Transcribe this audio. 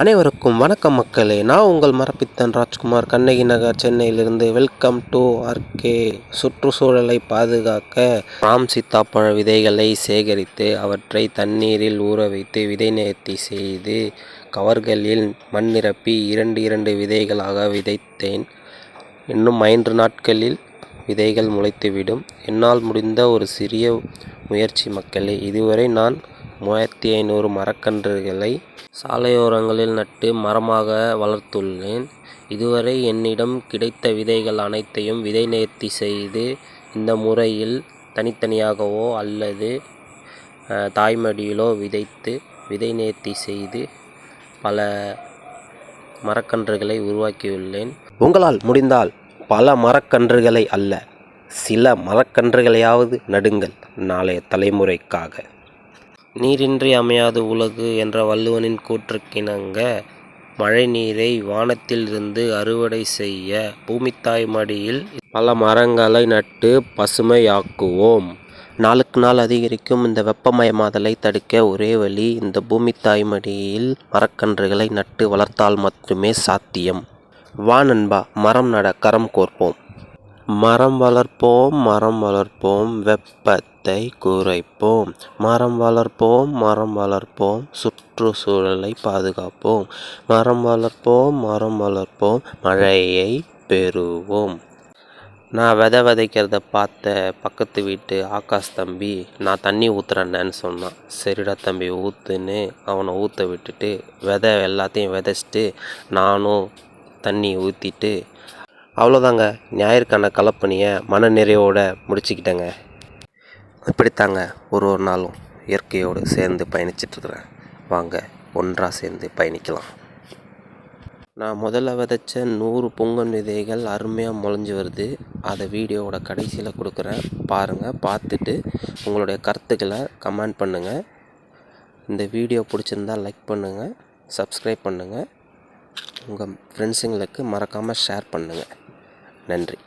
அனைவருக்கும் வணக்கம் மக்களே. நான் உங்கள் மரப்பித்தன் ராஜ்குமார். கண்ணகி நகர் சென்னையிலிருந்து வெல்கம் டு ஆர்கே. சுற்றுச்சூழலை பாதுகாக்க ராம் சீத்தாப்பழ விதைகளை சேகரித்து அவற்றை தண்ணீரில் ஊற வைத்து விதை நேர்த்தி செய்து கவர்களில் மண் நிரப்பி இரண்டு இரண்டு விதைகளாக விதைத்தேன். இன்னும் ஐந்து நாட்களில் விதைகள் முளைத்துவிடும். என்னால் முடிந்த ஒரு சிறிய முயற்சி மக்களே. இதுவரை நான் மூவாயிரத்தி ஐநூறு மரக்கன்றுகளை சாலையோரங்களில் நட்டு மரமாக வளர்த்துள்ளேன். இதுவரை என்னிடம் கிடைத்த விதைகள் அனைத்தையும் விதை நேர்த்தி செய்து இந்த முறையில் தனித்தனியாகவோ அல்லது தாய்மடியிலோ விதைத்து விதை நேர்த்தி செய்து பல மரக்கன்றுகளை உருவாக்கியுள்ளேன். உங்களால் முடிந்தால் பல மரக்கன்றுகளை அல்ல சில மரக்கன்றுகளையாவது நடுங்கள். நாளைய தலைமுறைக்காக. நீரின்றி அமையாது உலகு என்ற வள்ளுவனின் கூற்றுக்கிணங்க மழை நீரை வானத்திலிருந்து அறுவடை செய்ய பூமித்தாய் மடியில் பல மரங்களை நட்டு பசுமையாக்குவோம் நாளுக்கு நாள் அதிகரிக்கும் இந்த வெப்பமயமாதலை தடுக்க ஒரே வழி இந்த பூமித்தாய் மடியில் மரக்கன்றுகளை நட்டு வளர்த்தால் மட்டுமே சாத்தியம். வா நண்பா மரம் நட கரம் கோர்ப்போம். மரம் வளர்ப்போம் மரம் வளர்ப்போம் வெப்ப மரத்தை குறைப்போம். மரம் வளர்ப்போம் மரம் வளர்ப்போம். சுற்றுச்சூழலை பாதுகாப்போம். மரம் வளர்ப்போம் மரம் வளர்ப்போம். மழையை பெறுவோம். நான் விதை விதைக்கிறத பார்த்த பக்கத்து வீட்டு ஆகாஷ் தம்பி நான் தண்ணி ஊற்றுறேன்னு சொன்னான். சரிடா தம்பி ஊற்றுன்னு அவனை ஊற்ற விட்டுட்டு விதை எல்லாத்தையும் விதைச்சிட்டு நானும் தண்ணி ஊற்றிட்டு அவ்வளோதாங்க ஞாயிற்கான கலப்பணியை மன நிறைவோடு முடிச்சுக்கிட்டேங்க. இப்படித்தாங்க ஒரு ஒரு நாளும் இயற்கையோடு சேர்ந்து பயணிச்சிட்ருக்குறேன். வாங்க ஒன்றாக சேர்ந்து பயணிக்கலாம். நான் முதல்ல விதைச்ச நூறு பொங்கல் விதைகள் அருமையாக முளைஞ்சி வருது. அதை வீடியோவோட கடைசியில் கொடுக்குறேன். பாருங்கள் பார்த்துட்டு உங்களுடைய கருத்துக்களை கமெண்ட் பண்ணுங்கள் இந்த வீடியோ பிடிச்சிருந்தா லைக் பண்ணுங்கள் சப்ஸ்கிரைப் பண்ணுங்கள் உங்கள் ஃப்ரெண்ட்ஸுங்களுக்கு மறக்காமல் ஷேர் பண்ணுங்கள் நன்றி.